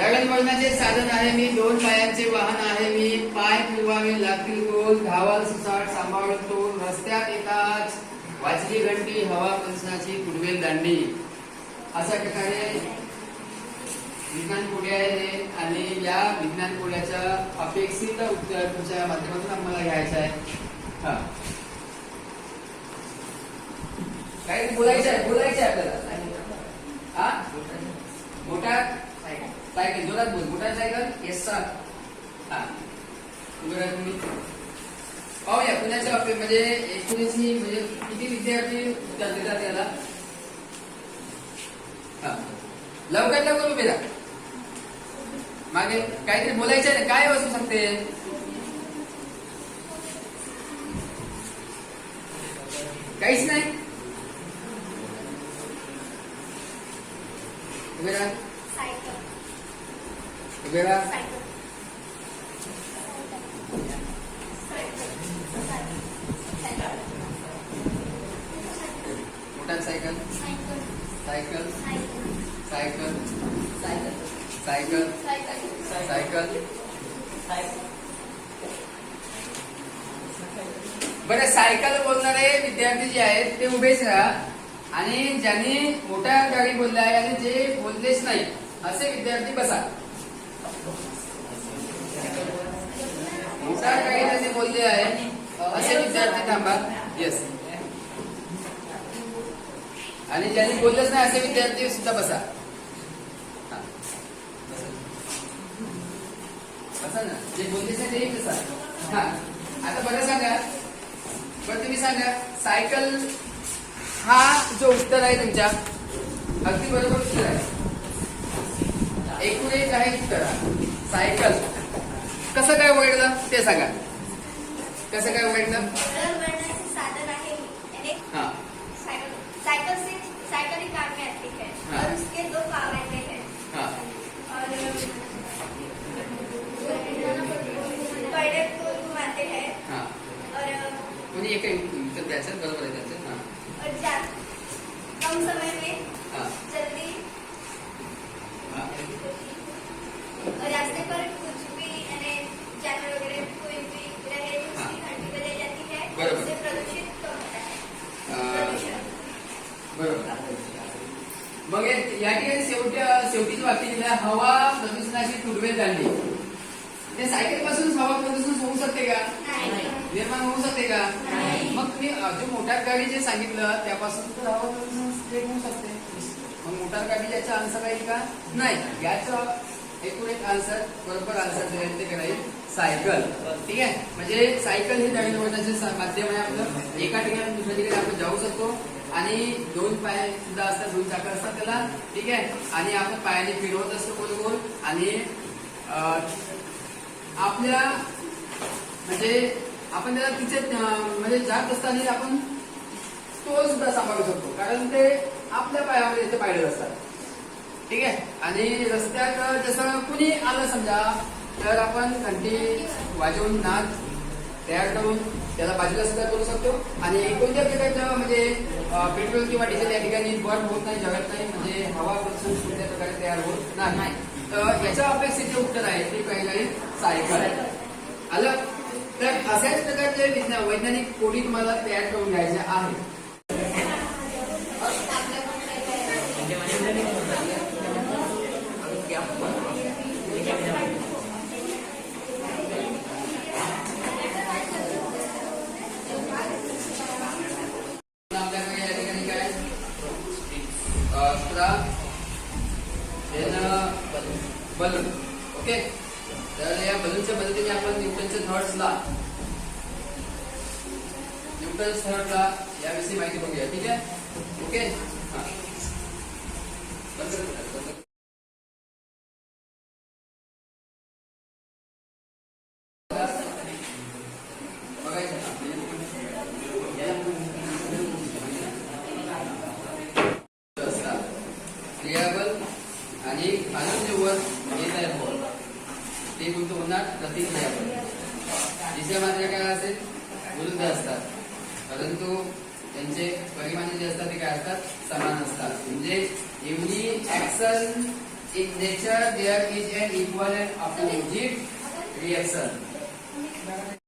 दळणवळणाचे साधन आहे मी दोन पायांचे वाहन आहे मी पाय फिरवावे लागतील गोल धावाल सुसाट सांभाळतो रस्त्यात येताच वाजली घंटी हवा प्रदूषणाची कुडवेल दांडी. अशा प्रकारे विज्ञान कोडे आहे आणि या विज्ञान कोड्याच्या अपेक्षित उत्तर तुमच्या माध्यमातून आम्हाला घ्यायचं आहे. हा. काही बोलायचं आहे बोलायचं आहे आपल्याला. मोठा? सायकल जोरात बोल. मोठा सायकल येस हा. उभे तुम्ही पाहूया पुण्याच्या बाबतीत म्हणजे एकोणीसशे म्हणजे किती विद्यार्थी उत्तर देतात याला? हा. लवकर लवकर उभे राहा. मागे काहीतरी बोलायचं आहे ना? काय असू शकते काहीच नाही उभे राहा सायकल उभे राहा cycle? Motor cycle? Cycle? Cycle? Cycle? Cycle बरं सायकल बोलणारे विद्यार्थी जे आहेत ते उभेच राहा. आणि ज्यांनी मोठ्या गाडी बोलल्या आहे आणि जे बोललेच नाही असे विद्यार्थी बसा. काही बोलले आहे असे विद्यार्थी थांबा येस आणि ज्यांनी बोललेच नाही असे विद्यार्थी सुद्धा बसा बसा ना जे बोललेच नाही ते बसा हा आता बरं सांगा. बरं तुम्ही सांगा सायकल हा जो उत्तर आहे तुमच्या अगदी बरोबर उत्तर आहे. एकूण एक आहे उत्तर सायकल. कसं काय ओळखलं ते सांगा. कसं काय ओळखलं साधन आहे यानी हा. साइकिल साइकिल से साइकिल ही काम में आती है हाँ। और उसके दो पाव रहते हैं हा. और पैडल को घुमाते हैं. हा. और कोणी एक उत्तर द्यायचं बरोबर आहे त्याचं हा. और जा कम समय में या ठिकाणी शेवटी शेवटीची आहे, हवा प्रदूषणाची तुडवे झाली ते सायकलपासून हवा प्रदूषण होऊ शकते का? नाही. निर्माण होऊ शकते का? नाही. मग तुम्ही जो मोटार गाडी जे सांगितलं त्यापासून तर हवा प्रदूषण होऊ शकते. मग मोटार गाडी याचा आन्सर आहे का? नाही. याचं एकूण एक आन्सर बरोबर आन्सर जे आहे ते राहील सायकल. ठीक आहे? म्हणजे सायकल हे दळणवळणाचे सा- माध्यम आहे आपलं. एका ठिकाणी दुसऱ्या ठिकाणी आपण जाऊ शकतो. आणि दोन पाय सुद्धा असतात दोन चाकं असतात त्याला. ठीक आहे? आणि आपण पायाने फिरवत असतो गोल गोल आणि आपल्या म्हणजे आपण त्याला तिथे म्हणजे जात असताना आपण तो सुद्धा सांभाळू शकतो. कारण ते आपल्या पायामध्ये इथे पायडे असतात. ठीक आहे? आणि रस्त्यात जसं कुणी आलं समजा तर आपण घंटी वाजवून नाच तयार करून त्याला बाजूला सुद्धा करू शकतो आणि कोणत्या प्रकारचं म्हणजे पेट्रोल किंवा डिझेल या ठिकाणी बर्न होत नाही जगत नाही म्हणजे हवा प्रदूषण कोणत्या प्रकारे तयार होत नाही तर याच्या अपेक्षित जे उत्तर आहे ते काही काही सायकल आलं तर अशाच प्रकारचे विज्ञान वैज्ञानिक कोडी तुम्हाला तयार करून घ्यायचे आहे बलून ओके तर या बलूनच्या मदतीने आपण न्यूटनच्या थॉट्सला न्यूटन थॉटला याविषयी माहिती बघूया. ठीक आहे? ओके हा. म्हणजे आणि खालून जे वर येत आहे बॉल ते कोणतं होणार प्रतिक्रियाबल तिसऱ्या मात्र काय असेल विरुद्ध असतात. परंतु त्यांचे परिमाणे जे असतात ते काय असतात? समान असतात. म्हणजे एवढी action in nature there is an equal and opposite reaction.